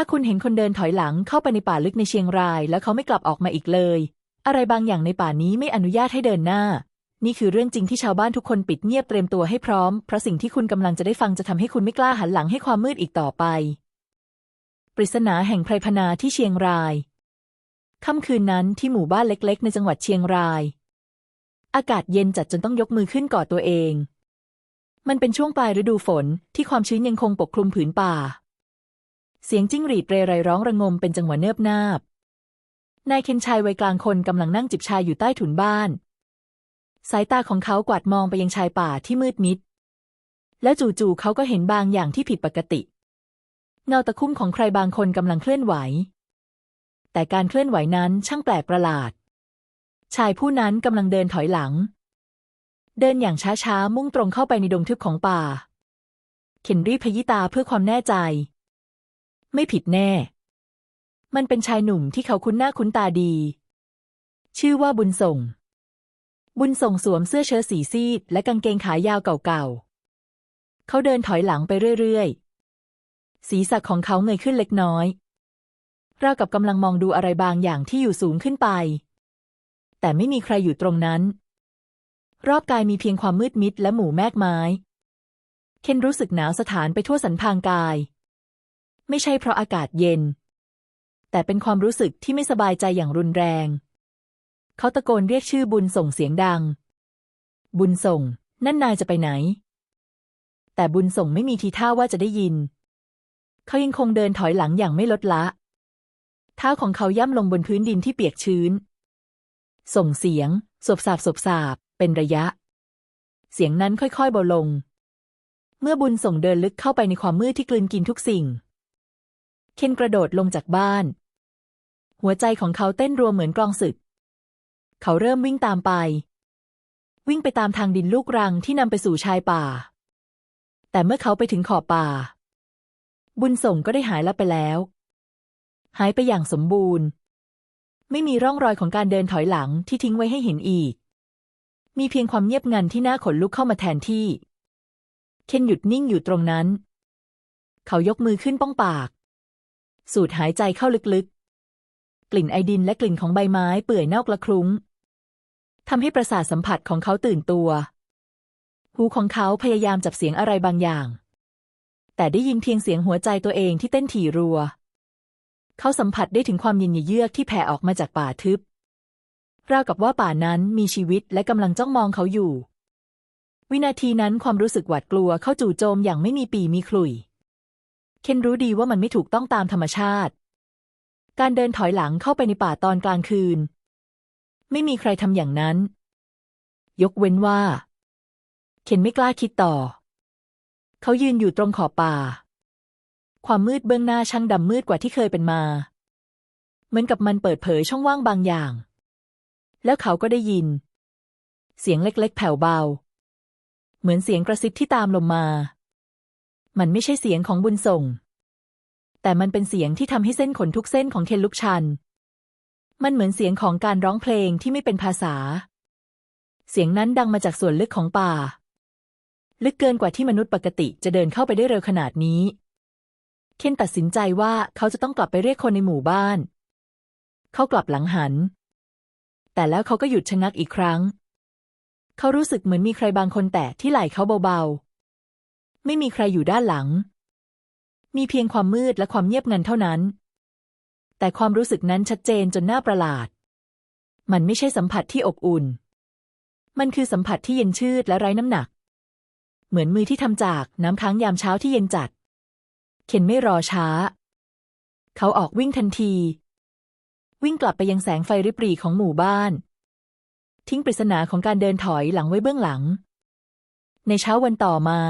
ถ้าคุณเห็นคนเดินถอยหลังเข้าไปในป่าลึกในเชียงราย แล้วเขาไม่กลับออกมาอีกเลย อะไรบางอย่างในป่านี้ไม่อนุญาตให้เดินหน้า นี่คือเรื่องจริงที่ชาวบ้านทุกคนปิดเงียบเตรียมตัวให้พร้อม เพราะสิ่งที่คุณกำลังจะได้ฟังจะทำให้คุณไม่กล้าหันหลังให้ความมืดอีกต่อไป ปริศนาแห่งไพรพนาที่เชียงรายค่ำคืนนั้นที่หมู่บ้านเล็ก ๆ ในจังหวัดเชียงราย อากาศเย็นจัดจนต้องยกมือขึ้นกอดตัวเอง มันเป็นช่วงปลายฤดูฝนที่ความชื้นยังคงปกคลุมผืนป่า เสียงจิ้งหรีดเรไรร้องระงมเป็นจังหวะเนิบนาบ นายเคนชัยวัยกลางคนกำลังนั่งจิบชาอยู่ใต้ถุนบ้าน สายตาของเขากวาดมองไปยังชายป่าที่มืดมิด แล้วจู่ๆเขาก็เห็นบางอย่างที่ผิดปกติ เงาตะคุ่มของใครบางคนกำลังเคลื่อนไหว แต่การเคลื่อนไหวนั้นช่างแปลกประหลาด ชายผู้นั้นกำลังเดินถอยหลัง เดินอย่างช้าๆมุ่งตรงเข้าไปในดงทึบของป่าเข็นรีบพยิตาเพื่อความแน่ใจ ไม่ผิดแน่ มันเป็นชายหนุ่มที่เขาคุ้นหน้าคุ้นตาดี ชื่อว่าบุญส่ง บุญส่งสวมเสื้อเชิ้ตสีซีด และกางเกงขายาวเก่าๆ เขาเดินถอยหลังไปเรื่อยๆ ศีรษะของเขาเงยขึ้นเล็กน้อยราวกับกำลังมองดูอะไรบางอย่างที่อยู่สูงขึ้นไป แต่ไม่มีใครอยู่ตรงนั้น รอบกายมีเพียงความมืดมิดและหมู่แมกไม้ เคนรู้สึกหนาวสถานไปทั่วสันพางกาย ไม่ใช่เพราะอากาศเย็น แต่เป็นความรู้สึกที่ไม่สบายใจอย่างรุนแรง เขาตะโกนเรียกชื่อบุญส่งเสียงดัง บุญส่ง นั่นนายจะไปไหน แต่บุญส่งไม่มีทีท่าว่าจะได้ยิน เขายังคงเดินถอยหลังอย่างไม่ลดละเท้าของเขาย่ำลงบนพื้นดินที่เปียกชื้น ส่งเสียงสบสาบสบสาบเป็นระยะ เสียงนั้นค่อยๆเบาลง เมื่อบุญส่งเดินลึกเข้าไปในความมืดที่กลืนกินทุกสิ่ง เคนกระโดดลงจากบ้าน หัวใจของเขาเต้นรัวเหมือนกลองศึก เขาเริ่มวิ่งตามไป วิ่งไปตามทางดินลูกรังที่นำไปสู่ชายป่า แต่เมื่อเขาไปถึงขอบป่า บุญส่งก็ได้หายลับไปแล้ว หายไปอย่างสมบูรณ์ ไม่มีร่องรอยของการเดินถอยหลังที่ทิ้งไว้ให้เห็นอีก มีเพียงความเงียบงันที่น่าขนลุกเข้ามาแทนที่ เคนหยุดนิ่งอยู่ตรงนั้น เขายกมือขึ้นป้องปาก สูดหายใจเข้าลึกๆ กลิ่นไอดินและกลิ่นของใบไม้เปื่อยเน่ากระคลุ้งทำให้ประสาทสัมผัสของเขาตื่นตัว หูของเขาพยายามจับเสียงอะไรบางอย่าง แต่ได้ยินเพียงเสียงหัวใจตัวเองที่เต้นถี่รัว เขาสัมผัสได้ถึงความเย็นเยือกที่แผ่ออกมาจากป่าทึบ ราวกับว่าป่านั้นมีชีวิตและกำลังจ้องมองเขาอยู่ วินาทีนั้นความรู้สึกหวาดกลัวเข้าจู่โจมอย่างไม่มีปีมีขลุ่ย เคนรู้ดีว่ามันไม่ถูกต้องตามธรรมชาติ การเดินถอยหลังเข้าไปในป่าตอนกลางคืน ไม่มีใครทำอย่างนั้น ยกเว้นว่า เคนไม่กล้าคิดต่อ เขายืนอยู่ตรงขอบป่า ความมืดเบื้องหน้าช่างดำมืดกว่าที่เคยเป็นมา เหมือนกับมันเปิดเผยช่องว่างบางอย่าง แล้วเขาก็ได้ยิน เสียงเล็กๆ แผ่วเบา เหมือนเสียงกระซิบที่ตามลมมา มันไม่ใช่เสียงของบุญส่ง แต่มันเป็นเสียงที่ทำให้เส้นขนทุกเส้นของเคนลุกชัน มันเหมือนเสียงของการร้องเพลงที่ไม่เป็นภาษา เสียงนั้นดังมาจากส่วนลึกของป่า ลึกเกินกว่าที่มนุษย์ปกติจะเดินเข้าไปได้เร็วขนาดนี้ เคนตัดสินใจว่าเขาจะต้องกลับไปเรียกคนในหมู่บ้าน เขากลับหลังหัน แต่แล้วเขาก็หยุดชะงักอีกครั้ง เขารู้สึกเหมือนมีใครบางคนแตะที่ไหล่เขาเบาๆ ไม่มีใครอยู่ด้านหลัง มีเพียงความมืดและความเงียบงันเท่านั้น แต่ความรู้สึกนั้นชัดเจนจนน่าประหลาด มันไม่ใช่สัมผัสที่อบอุ่น มันคือสัมผัสที่เย็นชืดและไร้น้ำหนัก เหมือนมือที่ทำจากน้ำค้างยามเช้าที่เย็นจัด เข็นไม่รอช้า เขาออกวิ่งทันที วิ่งกลับไปยังแสงไฟริบหรี่ของหมู่บ้าน ทิ้งปริศนาของการเดินถอยหลังไว้เบื้องหลังในเช้าวันต่อมา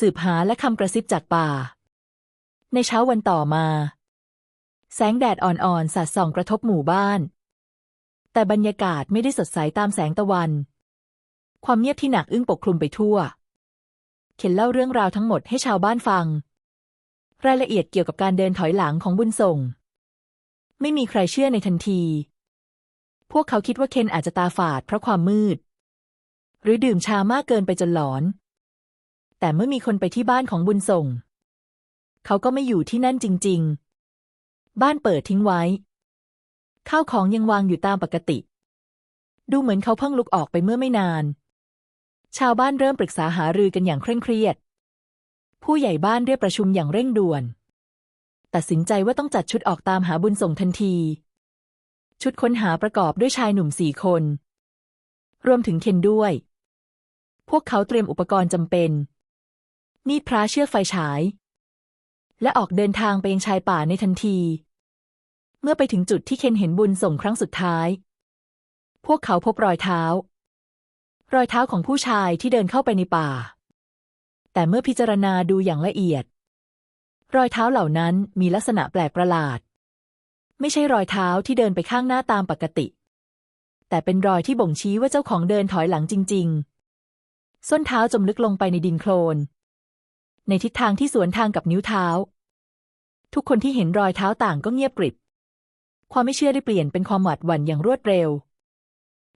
สืบหาและคำกระซิบจากป่า ในเช้าวันต่อมา แสงแดดอ่อนๆสาดส่องกระทบหมู่บ้าน แต่บรรยากาศไม่ได้สดใสตามแสงตะวัน ความเงียบที่หนักอึ้งปกคลุมไปทั่ว เข็นเล่าเรื่องราวทั้งหมดให้ชาวบ้านฟัง รายละเอียดเกี่ยวกับการเดินถอยหลังของบุญส่ง ไม่มีใครเชื่อในทันที พวกเขาคิดว่าเคนอาจจะตาฝาดเพราะความมืด หรือดื่มชามากเกินไปจนหลอน แต่เมื่อมีคนไปที่บ้านของบุญส่ง เขาก็ไม่อยู่ที่นั่นจริง ๆ บ้านเปิดทิ้งไว้ ข้าวของยังวางอยู่ตามปกติ ดูเหมือนเขาเพิ่งลุกออกไปเมื่อไม่นาน ชาวบ้านเริ่มปรึกษาหารือกันอย่างเคร่งเครียด ผู้ใหญ่บ้านเรียกประชุมอย่างเร่งด่วน ตัดสินใจว่าต้องจัดชุดออกตามหาบุญส่งทันที ชุดค้นหาประกอบด้วยชายหนุ่มสี่คน รวมถึงเคนด้วย พวกเขาเตรียมอุปกรณ์จำเป็น มีดพระเชือกไฟฉาย และออกเดินทางไปยังชายป่าในทันที เมื่อไปถึงจุดที่เคนเห็นบุญส่งครั้งสุดท้าย พวกเขาพบรอยเท้า รอยเท้าของผู้ชายที่เดินเข้าไปในป่า แต่เมื่อพิจารณาดูอย่างละเอียด รอยเท้าเหล่านั้นมีลักษณะแปลกประหลาด ไม่ใช่รอยเท้าที่เดินไปข้างหน้าตามปกติ แต่เป็นรอยที่บ่งชี้ว่าเจ้าของเดินถอยหลังจริง ๆ ส้นเท้าจมลึกลงไปในดินโคลน ในทิศทางที่สวนทางกับนิ้วเท้า ทุกคนที่เห็นรอยเท้าต่างก็เงียบกริบ ความไม่เชื่อได้เปลี่ยนเป็นความหวาดหวั่นอย่างรวดเร็ว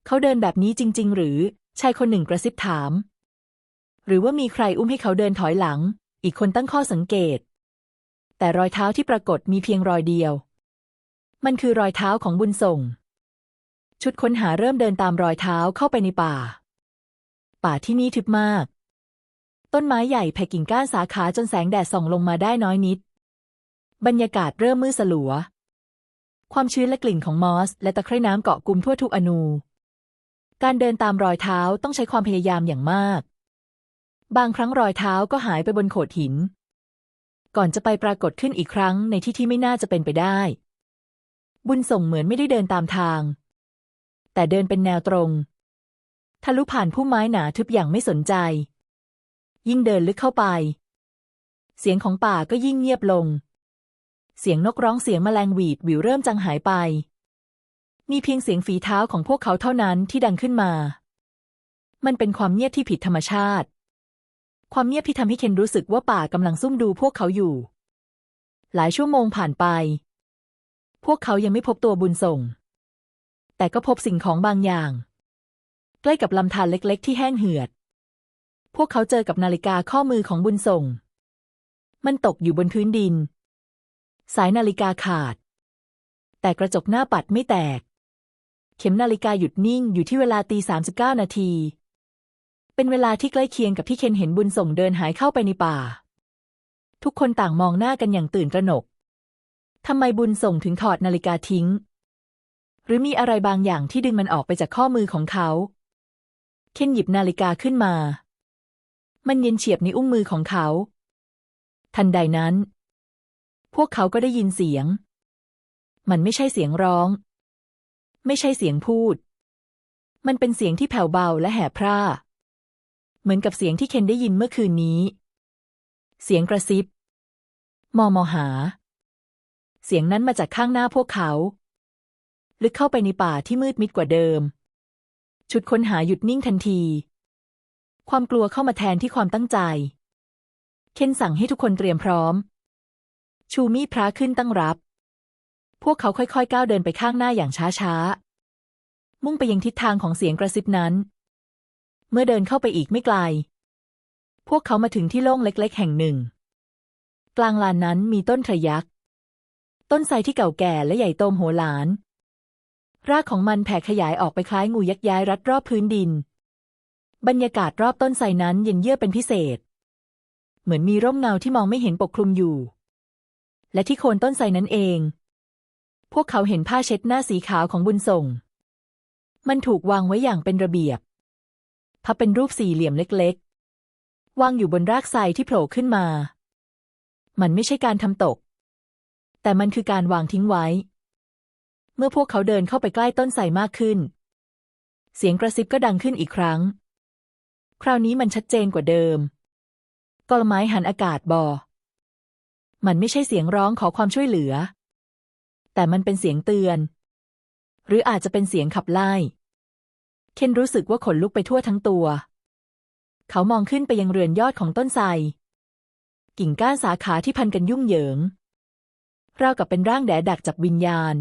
เขาเดินแบบนี้จริง ๆ หรือ ชายคนหนึ่งกระซิบถาม หรือว่ามีใครอุ้มให้เขาเดินถอยหลัง อีกคนตั้งข้อสังเกต แต่รอยเท้าที่ปรากฏมีเพียงรอยเดียว มันคือรอยเท้าของบุญส่ง ชุดค้นหาเริ่มเดินตามรอยเท้าเข้าไปในป่า ป่าที่นี่ทึบมาก ต้นไม้ใหญ่แผ่กิ่งก้านสาขาจนแสงแดดส่องลงมาได้น้อยนิด บรรยากาศเริ่มมืดสลัว ความชื้นและกลิ่นของมอส และตะไคร่น้ำเกาะกลุ่มทั่วทุกอนู การเดินตามรอยเท้าต้องใช้ความพยายามอย่างมาก บางครั้งรอยเท้าก็หายไปบนโขดหิน ก่อนจะไปปรากฏขึ้นอีกครั้งในที่ที่ไม่น่าจะเป็นไปได้ บุญส่งเหมือนไม่ได้เดินตามทาง แต่เดินเป็นแนวตรง ทะลุผ่านพุ่มไม้หนาทึบอย่างไม่สนใจ ยิ่งเดินลึกเข้าไป เสียงของป่าก็ยิ่งเงียบลง เสียงนกร้องเสียงแมลงหวีดวิวเริ่มจางหายไป มีเพียงเสียงฝีเท้าของพวกเขาเท่านั้นที่ดังขึ้นมา มันเป็นความเงียบที่ผิดธรรมชาติ ความเงียบที่ทำให้เคนรู้สึกว่าป่ากำลังซุ่มดูพวกเขาอยู่ หลายชั่วโมงผ่านไป พวกเขายังไม่พบตัวบุญส่ง แต่ก็พบสิ่งของบางอย่าง ใกล้กับลำธารเล็ก ๆ ที่แห้งเหือด วกเขาเจอกับนาฬิกาข้อมือของบุญส่ง มันตกอยู่บนพื้นดิน สายนาฬิกาขาด แต่กระจกหน้าปัดไม่แตก เข็มนาฬิกาหยุดนิ่งอยู่ที่เวลาตีสามสิบเก้านาที เป็นเวลาที่ใกล้เคียงกับที่เคนเห็นบุญส่งเดินหายเข้าไปในป่า ทุกคนต่างมองหน้ากันอย่างตื่นตระหนกทำไมบุญส่งถึงถอดนาฬิกาทิ้ง หรือมีอะไรบางอย่างที่ดึงมันออกไปจากข้อมือของเขา เคนหยิบนาฬิกาขึ้นมา มันเย็นเฉียบในอุ้งมือของเขา ทันใดนั้น พวกเขาก็ได้ยินเสียง มันไม่ใช่เสียงร้อง ไม่ใช่เสียงพูด มันเป็นเสียงที่แผ่วเบาและแหบพร่า เหมือนกับเสียงที่เคนได้ยินเมื่อคืนนี้ เสียงกระซิบ มอมอหา เสียงนั้นมาจากข้างหน้าพวกเขา ลึกเข้าไปในป่าที่มืดมิดกว่าเดิม ชุดค้นหาหยุดนิ่งทันที ความกลัวเข้ามาแทนที่ความตั้งใจ เคนสั่งให้ทุกคนเตรียมพร้อม ชูมีพระขึ้นตั้งรับ พวกเขาค่อยๆ ก้าวเดินไปข้างหน้าอย่างช้าๆ มุ่งไปยังทิศทางของเสียงกระซิบนั้น เมื่อเดินเข้าไปอีกไม่ไกล พวกเขามาถึงที่โล่งเล็ก ๆ แห่งหนึ่ง กลางลานนั้นมีต้นทรยักษ์ต้นไทรที่เก่าแก่และใหญ่โตมโหฬาร รากของมันแผ่ขยายออกไปคล้ายงูยักษ์ย้ายรัดรอบพื้นดิน บรรยากาศรอบต้นไทรนั้นเย็นเยือกเป็นพิเศษ เหมือนมีร่มเงาที่มองไม่เห็นปกคลุมอยู่ และที่โคนต้นไทรนั้นเอง พวกเขาเห็นผ้าเช็ดหน้าสีขาวของบุญส่ง มันถูกวางไว้อย่างเป็นระเบียบพับเป็นรูปสี่เหลี่ยมเล็กๆ วางอยู่บนรากไทรที่โผล่ขึ้นมา มันไม่ใช่การทำตก แต่มันคือการวางทิ้งไว้ เมื่อพวกเขาเดินเข้าไปใกล้ต้นไทรมากขึ้น เสียงกระซิบก็ดังขึ้นอีกครั้ง คราวนี้มันชัดเจนกว่าเดิมกลไม้หันอากาศบอ มันไม่ใช่เสียงร้องขอความช่วยเหลือ แต่มันเป็นเสียงเตือน หรืออาจจะเป็นเสียงขับไล่ เคนรู้สึกว่าขนลุกไปทั่วทั้งตัว เขามองขึ้นไปยังเรือนยอดของต้นไทร กิ่งก้านสาขาที่พันกันยุ่งเหยิง ราวกับเป็นร่างแดดักจับวิญญาณ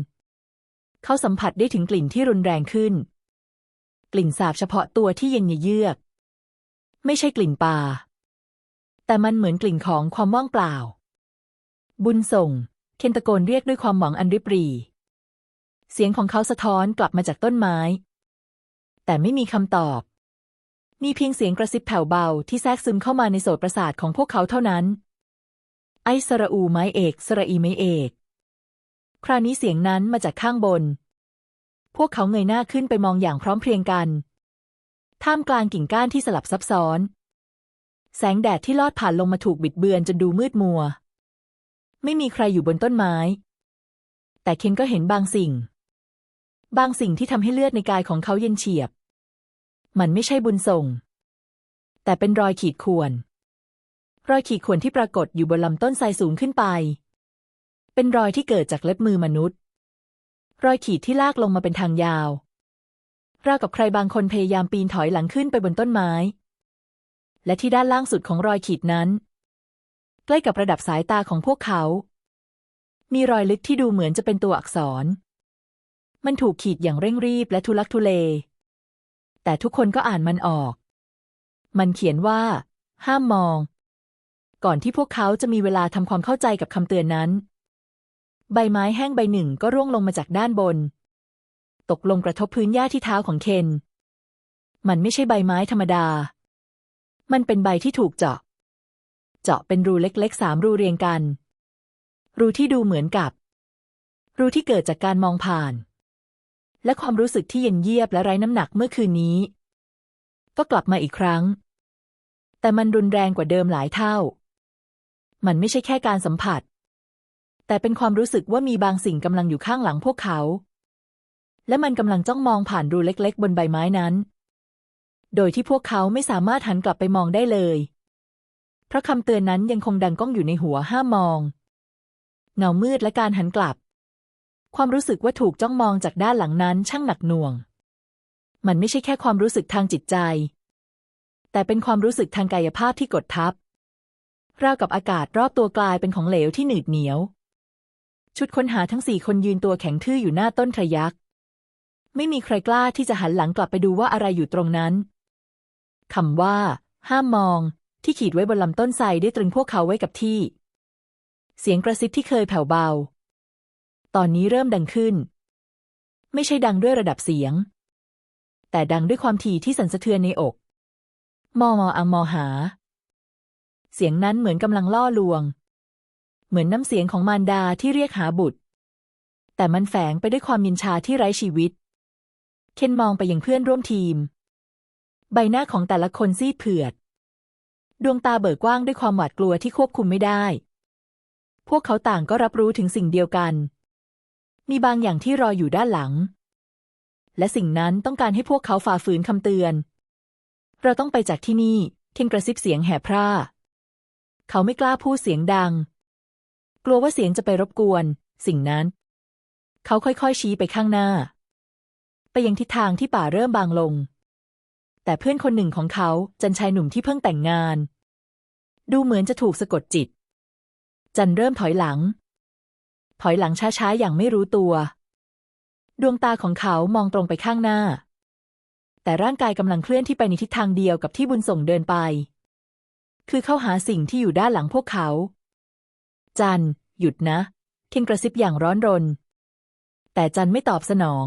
เขาสัมผัสได้ถึงกลิ่นที่รุนแรงขึ้น กลิ่นสาบเฉพาะตัวที่เย็นเยือก ไม่ใช่กลิ่นป่า แต่มันเหมือนกลิ่นของความว่างเปล่า บุญส่ง เคนตะโกนเรียกด้วยความหวังอันริบหรี เสียงของเขาสะท้อนกลับมาจากต้นไม้ แต่ไม่มีคำตอบ มีเพียงเสียงกระซิบแผ่วเบาที่แทรกซึมเข้ามาในโสตประสาทของพวกเขาเท่านั้น ไอสระอูไม้เอกสระอีไม้เอก คราวนี้เสียงนั้นมาจากข้างบน พวกเขาเงยหน้าขึ้นไปมองอย่างพร้อมเพรียงกัน ท่ามกลางกิ่งก้านที่สลับซับซ้อน แสงแดดที่ลอดผ่านลงมาถูกบิดเบือนจนดูมืดมัว ไม่มีใครอยู่บนต้นไม้ แต่เคนก็เห็นบางสิ่ง บางสิ่งที่ทำให้เลือดในกายของเขาเย็นเฉียบ มันไม่ใช่บุญส่ง แต่เป็นรอยขีดข่วน รอยขีดข่วนที่ปรากฏอยู่บนลำต้นไทรสูงขึ้นไป เป็นรอยที่เกิดจากเล็บมือมนุษย์ รอยขีดที่ลากลงมาเป็นทางยาว ราวกับใครบางคนพยายามปีนถอยหลังขึ้นไปบนต้นไม้ และที่ด้านล่างสุดของรอยขีดนั้น ใกล้กับระดับสายตาของพวกเขา มีรอยลึกที่ดูเหมือนจะเป็นตัวอักษร มันถูกขีดอย่างเร่งรีบและทุลักทุเล แต่ทุกคนก็อ่านมันออก มันเขียนว่า ห้ามมอง ก่อนที่พวกเขาจะมีเวลาทำความเข้าใจกับคำเตือนนั้น ใบไม้แห้งใบหนึ่งก็ร่วงลงมาจากด้านบน ตกลงกระทบพื้นหญ้าที่เท้าของเคน มันไม่ใช่ใบไม้ธรรมดา มันเป็นใบที่ถูกเจาะ เจาะเป็นรูเล็กๆสามรูเรียงกัน รูที่ดูเหมือนกับ รูที่เกิดจากการมองผ่าน และความรู้สึกที่เย็นเยียบและไร้น้ำหนักเมื่อคืนนี้ ก็กลับมาอีกครั้ง แต่มันรุนแรงกว่าเดิมหลายเท่า มันไม่ใช่แค่การสัมผัสแต่เป็นความรู้สึกว่ามีบางสิ่งกำลังอยู่ข้างหลังพวกเขา และมันกำลังจ้องมองผ่านรูเล็กๆ บนใบไม้นั้น โดยที่พวกเขาไม่สามารถหันกลับไปมองได้เลย เพราะคำเตือนนั้นยังคงดังก้องอยู่ในหัวห้ามมอง เงามืดและการหันกลับ ความรู้สึกว่าถูกจ้องมองจากด้านหลังนั้นช่างหนักหน่วง มันไม่ใช่แค่ความรู้สึกทางจิตใจ แต่เป็นความรู้สึกทางกายภาพที่กดทับราวกับอากาศรอบตัวกลายเป็นของเหลวที่หนืดเหนียว ชุดค้นหาทั้งสี่คนยืนตัวแข็งทื่ออยู่หน้าต้นทะยักษ์ ไม่มีใครกล้าที่จะหันหลังกลับไปดูว่าอะไรอยู่ตรงนั้นคำว่า ห้ามมอง ที่ขีดไว้บนลำต้นไทรได้ตรึงพวกเขาไว้กับที่ เสียงกระซิบที่เคยแผ่วเบา ตอนนี้เริ่มดังขึ้น ไม่ใช่ดังด้วยระดับเสียง แต่ดังด้วยความถี่ที่สั่นสะเทือนในอก มอมออังมอหา เสียงนั้นเหมือนกำลังล่อลวง เหมือนน้ำเสียงของมารดาที่เรียกหาบุตร แต่มันแฝงไปด้วยความยินชาที่ไร้ชีวิต เคนมองไปยังเพื่อนร่วมทีม ใบหน้าของแต่ละคนซีดเผือด ดวงตาเบิกกว้างด้วยความหวาดกลัวที่ควบคุมไม่ได้ พวกเขาต่างก็รับรู้ถึงสิ่งเดียวกัน มีบางอย่างที่รออยู่ด้านหลัง และสิ่งนั้นต้องการให้พวกเขาฝ่าฝืนคำเตือน เราต้องไปจากที่นี่เคนกระซิบเสียงแหบพร่า เขาไม่กล้าพูดเสียงดัง กลัวว่าเสียงจะไปรบกวน สิ่งนั้น เขาค่อยๆชี้ไปข้างหน้า ยังทิศทางที่ป่าเริ่มบางลง แต่เพื่อนคนหนึ่งของเขาจันชายหนุ่มที่เพิ่งแต่งงาน ดูเหมือนจะถูกสะกดจิต จันเริ่มถอยหลัง ถอยหลังช้าๆอย่างไม่รู้ตัว ดวงตาของเขามองตรงไปข้างหน้า แต่ร่างกายกำลังเคลื่อนที่ไปในทิศทางเดียวกับที่บุญส่งเดินไป คือเข้าหาสิ่งที่อยู่ด้านหลังพวกเขา จันหยุดนะ เคนกระซิบอย่างร้อนรน แต่จันไม่ตอบสนอง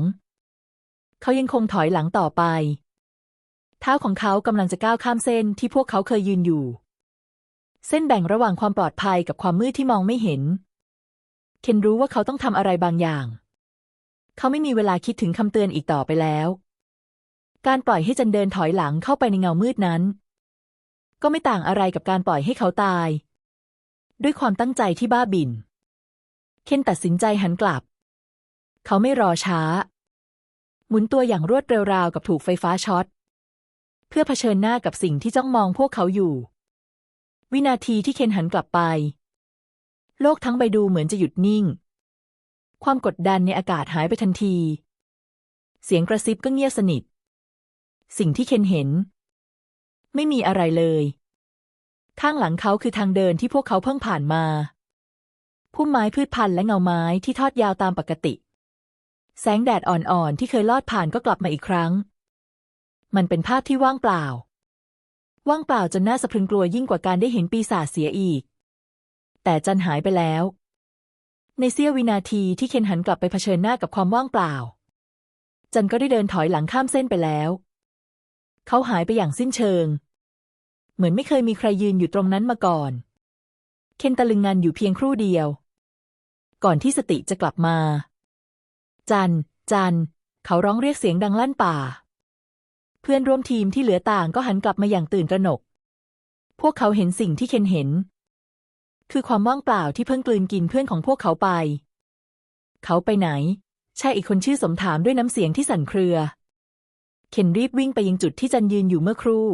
เขายังคงถอยหลังต่อไป เท้าของเขากำลังจะก้าวข้ามเส้นที่พวกเขาเคยยืนอยู่ เส้นแบ่งระหว่างความปลอดภัยกับความมืดที่มองไม่เห็น เคนรู้ว่าเขาต้องทำอะไรบางอย่าง เขาไม่มีเวลาคิดถึงคำเตือนอีกต่อไปแล้ว การปล่อยให้จันเดินถอยหลังเข้าไปในเงามืดนั้น ก็ไม่ต่างอะไรกับการปล่อยให้เขาตาย ด้วยความตั้งใจที่บ้าบิ่น เคนตัดสินใจหันกลับ เขาไม่รอช้า หมุนตัวอย่างรวดเร็วราวกับถูกไฟฟ้าช็อต เพื่อเผชิญหน้ากับสิ่งที่จ้องมองพวกเขาอยู่ วินาทีที่เคนหันกลับไป โลกทั้งใบดูเหมือนจะหยุดนิ่ง ความกดดันในอากาศหายไปทันที เสียงกระซิบก็เงียบสนิท สิ่งที่เคนเห็น ไม่มีอะไรเลย ข้างหลังเขาคือทางเดินที่พวกเขาเพิ่งผ่านมาพุ่มไม้พืชพันธุ์และเงาไม้ที่ทอดยาวตามปกติ แสงแดดอ่อนๆ ที่เคยลอดผ่านก็กลับมาอีกครั้ง มันเป็นภาพที่ว่างเปล่า ว่างเปล่าจนน่าสะพรึงกลัวยิ่งกว่าการได้เห็นปีศาจเสียอีก แต่จันหายไปแล้ว ในเสี้ยววินาทีที่เคนหันกลับไปเผชิญหน้ากับความว่างเปล่า จันก็ได้เดินถอยหลังข้ามเส้นไปแล้ว เขาหายไปอย่างสิ้นเชิง เหมือนไม่เคยมีใครยืนอยู่ตรงนั้นมาก่อน เคนตะลึงงานอยู่เพียงครู่เดียว ก่อนที่สติจะกลับมา จัน จัน เขาร้องเรียกเสียงดังลั่นป่า เพื่อนร่วมทีมที่เหลือต่างก็หันกลับมาอย่างตื่นตระหนก พวกเขาเห็นสิ่งที่เคนเห็น คือความว่างเปล่าที่เพิ่งกลืนกินเพื่อนของพวกเขาไป เขาไปไหน ใช่อีกคนชื่อสมถามด้วยน้ำเสียงที่สั่นเครือ เคนรีบวิ่งไปยังจุดที่จันยืนอยู่เมื่อครู่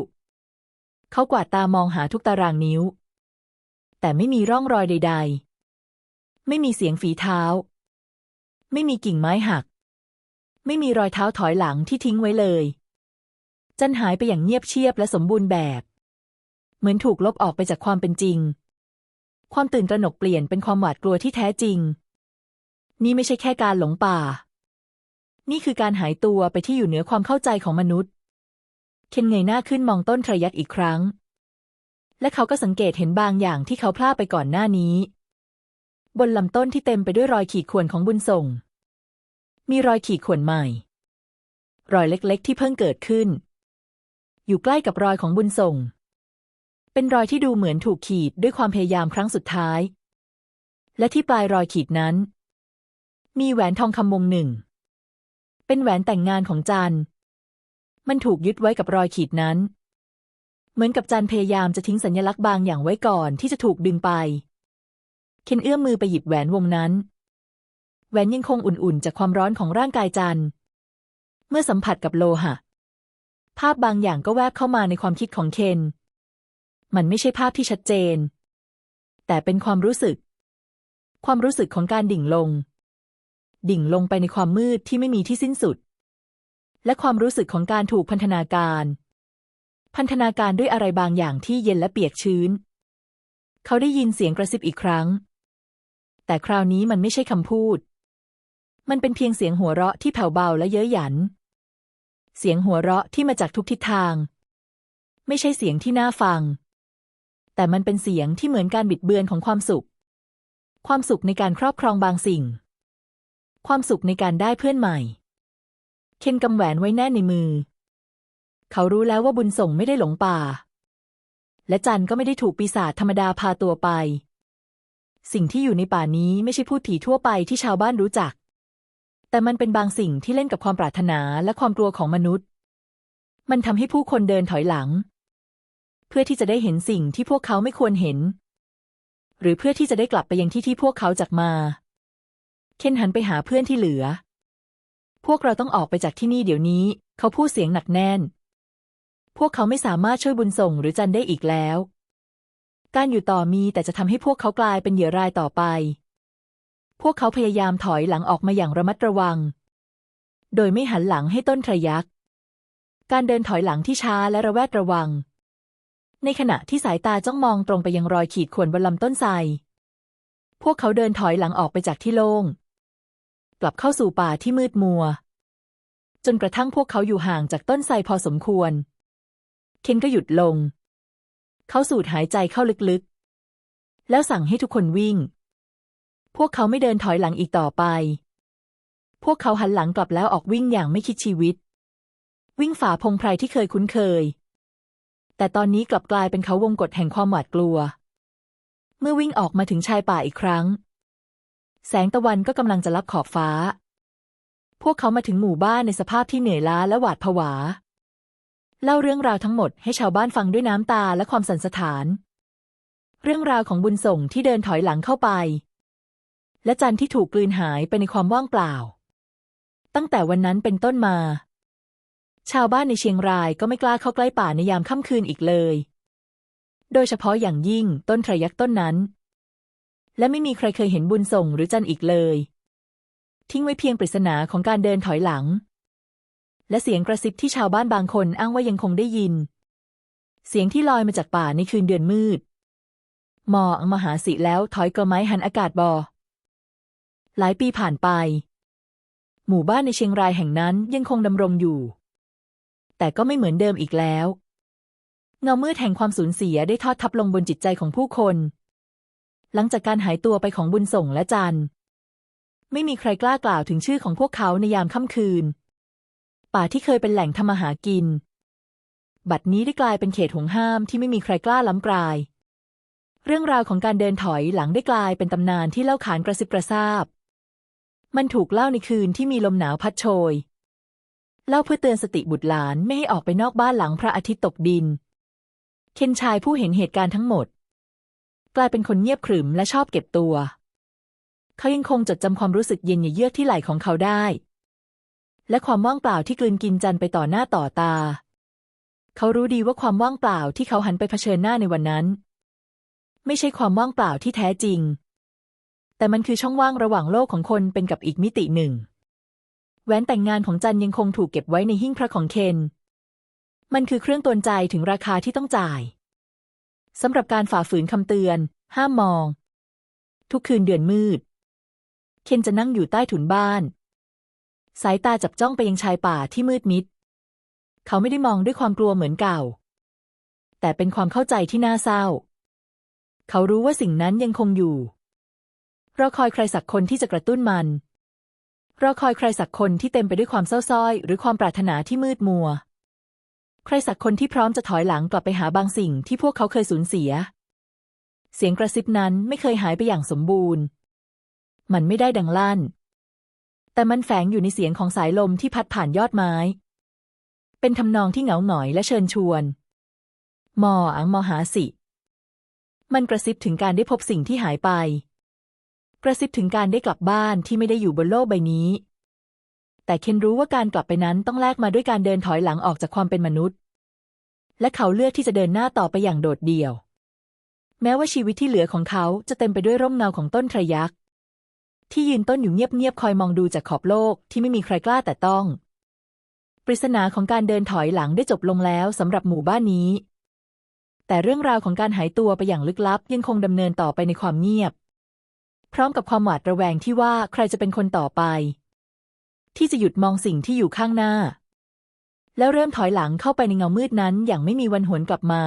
เขากวาดตามองหาทุกตารางนิ้ว แต่ไม่มีร่องรอยใด ๆ ไม่มีเสียงฝีเท้า ไม่มีกิ่งไม้หัก ไม่มีรอยเท้าถอยหลังที่ทิ้งไว้เลย จันหายไปอย่างเงียบเชียบและสมบูรณ์แบบ เหมือนถูกลบออกไปจากความเป็นจริง ความตื่นตระหนกเปลี่ยนเป็นความหวาดกลัวที่แท้จริง นี่ไม่ใช่แค่การหลงป่า นี่คือการหายตัวไปที่อยู่เหนือความเข้าใจของมนุษย์ เคนเงยหน้าขึ้นมองต้นทรยักอีกครั้ง และเขาก็สังเกตเห็นบางอย่างที่เขาพลาดไปก่อนหน้านี้ บนลำต้นที่เต็มไปด้วยรอยขีดข่วนของบุญส่ง มีรอยขีดข่วนใหม่ รอยเล็กๆ ที่เพิ่งเกิดขึ้น อยู่ใกล้กับรอยของบุญส่ง เป็นรอยที่ดูเหมือนถูกขีดด้วยความพยายามครั้งสุดท้าย และที่ปลายรอยขีดนั้น มีแหวนทองคำวงหนึ่ง เป็นแหวนแต่งงานของจันมันถูกยึดไว้กับรอยขีดนั้น เหมือนกับจันพยายามจะทิ้งสัญลักษณ์บางอย่างไว้ก่อนที่จะถูกดึงไป เคนเอื้อมมือไปหยิบแหวนวงนั้น แหวนยังคงอุ่นๆ จากความร้อนของร่างกายจัน เมื่อสัมผัสกับโลหะ ภาพบางอย่างก็แวบเข้ามาในความคิดของเคน มันไม่ใช่ภาพที่ชัดเจน แต่เป็นความรู้สึก ความรู้สึกของการดิ่งลง ดิ่งลงไปในความมืดที่ไม่มีที่สิ้นสุด และความรู้สึกของการถูกพันธนาการ พันธนาการด้วยอะไรบางอย่างที่เย็นและเปียกชื้น เขาได้ยินเสียงกระซิบอีกครั้ง แต่คราวนี้มันไม่ใช่คำพูด มันเป็นเพียงเสียงหัวเราะที่แผ่วเบาและเย้ยหยัน เสียงหัวเราะที่มาจากทุกทิศทาง ไม่ใช่เสียงที่น่าฟัง แต่มันเป็นเสียงที่เหมือนการบิดเบือนของความสุข ความสุขในการครอบครองบางสิ่ง ความสุขในการได้เพื่อนใหม่ เคนกำแหวนไว้แน่นในมือ เขารู้แล้วว่าบุญส่งไม่ได้หลงป่า และจันก็ไม่ได้ถูกปีศาจธรรมดาพาตัวไป สิ่งที่อยู่ในป่านี้ไม่ใช่พูดผีทั่วไปที่ชาวบ้านรู้จัก แต่มันเป็นบางสิ่งที่เล่นกับความปรารถนาและความกลัวของมนุษย์ มันทำให้ผู้คนเดินถอยหลัง เพื่อที่จะได้เห็นสิ่งที่พวกเขาไม่ควรเห็น หรือเพื่อที่จะได้กลับไปยังที่ที่พวกเขาจากมา เคนหันไปหาเพื่อนที่เหลือ พวกเราต้องออกไปจากที่นี่เดี๋ยวนี้ เขาพูดเสียงหนักแน่น พวกเขาไม่สามารถช่วยบุญส่งหรือจันได้อีกแล้ว การอยู่ต่อมีแต่จะทำให้พวกเขากลายเป็นเหยื่อรายต่อไป พวกเขาพยายามถอยหลังออกมาอย่างระมัดระวัง โดยไม่หันหลังให้ต้นทรยักการเดินถอยหลังที่ช้าและระแวดระวัง ในขณะที่สายตาจ้องมองตรงไปยังรอยขีดข่วนบนลำต้นไทร พวกเขาเดินถอยหลังออกไปจากที่โล่ง กลับเข้าสู่ป่าที่มืดมัว จนกระทั่งพวกเขาอยู่ห่างจากต้นไทรพอสมควร เคนก็หยุดลง เขาสูดหายใจเข้าลึกๆ แล้วสั่งให้ทุกคนวิ่ง พวกเขาไม่เดินถอยหลังอีกต่อไป พวกเขาหันหลังกลับแล้วออกวิ่งอย่างไม่คิดชีวิต วิ่งฝ่าพงไพรที่เคยคุ้นเคย แต่ตอนนี้กลับกลายเป็นเขาวงกฏแห่งความหวาดกลัว เมื่อวิ่งออกมาถึงชายป่าอีกครั้ง แสงตะวันก็กำลังจะลับขอบฟ้า พวกเขามาถึงหมู่บ้านในสภาพที่เหนื่อยล้าและหวาดผวา เล่าเรื่องราวทั้งหมดให้ชาวบ้านฟังด้วยน้ำตาและความสันสถาน เรื่องราวของบุญส่งที่เดินถอยหลังเข้าไป และจันที่ถูกกลืนหายไปในความว่างเปล่า ตั้งแต่วันนั้นเป็นต้นมา ชาวบ้านในเชียงรายก็ไม่กล้าเข้าใกล้ป่าในยามค่ำคืนอีกเลย โดยเฉพาะอย่างยิ่งต้นทรยักษ์ต้นนั้น และไม่มีใครเคยเห็นบุญส่งหรือจันอีกเลย ทิ้งไว้เพียงปริศนาของการเดินถอยหลัง และเสียงกระซิบที่ชาวบ้านบางคนอ้างว่ายังคงได้ยิน เสียงที่ลอยมาจากป่าในคืนเดือนมืด หมออังมหาสิแล้วถอยกระไม้หันอากาศบอ หลายปีผ่านไป หมู่บ้านในเชียงรายแห่งนั้นยังคงดำรงอยู่ แต่ก็ไม่เหมือนเดิมอีกแล้วเงามืดแห่งความสูญเสียได้ทอดทับลงบนจิตใจของผู้คน หลังจากการหายตัวไปของบุญส่งและจัน ไม่มีใครกล้ากล่าวถึงชื่อของพวกเขาในยามค่ำคืน ป่าที่เคยเป็นแหล่งทำมาหากิน บัดนี้ได้กลายเป็นเขตห่วงห้ามที่ไม่มีใครกล้าล้ำกลาย เรื่องราวของการเดินถอยหลังได้กลายเป็นตำนานที่เล่าขานกระซิบกระซาบ มันถูกเล่าในคืนที่มีลมหนาวพัดโชย เล่าเพื่อเตือนสติบุตรหลานไม่ให้ออกไปนอกบ้านหลังพระอาทิตย์ตกดิน เคนชายผู้เห็นเหตุการณ์ทั้งหมด กลายเป็นคนเงียบขรึมและชอบเก็บตัว เขายังคงจดจำความรู้สึกเย็นเยือกที่ไหลของเขาได้ และความว่างเปล่าที่กลืนกินจันไปต่อหน้าต่อตา เขารู้ดีว่าความว่างเปล่าที่เขาหันไปเผชิญหน้าในวันนั้น ไม่ใช่ความว่างเปล่าที่แท้จริง แต่มันคือช่องว่างระหว่างโลกของคนเป็นกับอีกมิติหนึ่ง แหวนแต่งงานของจันยังคงถูกเก็บไว้ในหิ้งพระของเคน มันคือเครื่องตวนใจถึงราคาที่ต้องจ่ายสำหรับการฝ่าฝืนคำเตือน ห้ามมอง ทุกคืนเดือนมืด เคนจะนั่งอยู่ใต้ถุนบ้าน สายตาจับจ้องไปยังชายป่าที่มืดมิด เขาไม่ได้มองด้วยความกลัวเหมือนเก่า แต่เป็นความเข้าใจที่น่าเศร้า เขารู้ว่าสิ่งนั้นยังคงอยู่รอคอยใครสักคนที่จะกระตุ้นมันรอคอยใครสักคนที่เต็มไปด้วยความเศร้าส้อย หรือความปรารถนาที่มืดมัว ใครสักคนที่พร้อมจะถอยหลังกลับไปหาบางสิ่งที่พวกเขาเคยสูญเสีย เสียงกระซิบนั้นไม่เคยหายไปอย่างสมบูรณ์ มันไม่ได้ดังลั่น แต่มันแฝงอยู่ในเสียงของสายลมที่พัดผ่านยอดไม้ เป็นทำนองที่เหงาหงอยและเชิญชวน มออังมอหาสิ มันกระซิบถึงการได้พบสิ่งที่หายไป กระซิบถึงการได้กลับบ้านที่ไม่ได้อยู่บนโลกใบนี้ แต่เคนรู้ว่าการกลับไปนั้นต้องแลกมาด้วยการเดินถอยหลังออกจากความเป็นมนุษย์ และเขาเลือกที่จะเดินหน้าต่อไปอย่างโดดเดี่ยว แม้ว่าชีวิตที่เหลือของเขาจะเต็มไปด้วยร่มเงาของต้นทรยักษ ที่ยืนต้นอยู่เงียบๆคอยมองดูจากขอบโลกที่ไม่มีใครกล้าแต่ต้อง ปริศนาของการเดินถอยหลังได้จบลงแล้วสำหรับหมู่บ้านนี้ แต่เรื่องราวของการหายตัวไปอย่างลึกลับยังคงดำเนินต่อไปในความเงียบ พร้อมกับความหวาดระแวงที่ว่าใครจะเป็นคนต่อไป ที่จะหยุดมองสิ่งที่อยู่ข้างหน้า แล้วเริ่มถอยหลังเข้าไปในเงามืดนั้นอย่างไม่มีวันหวนกลับมา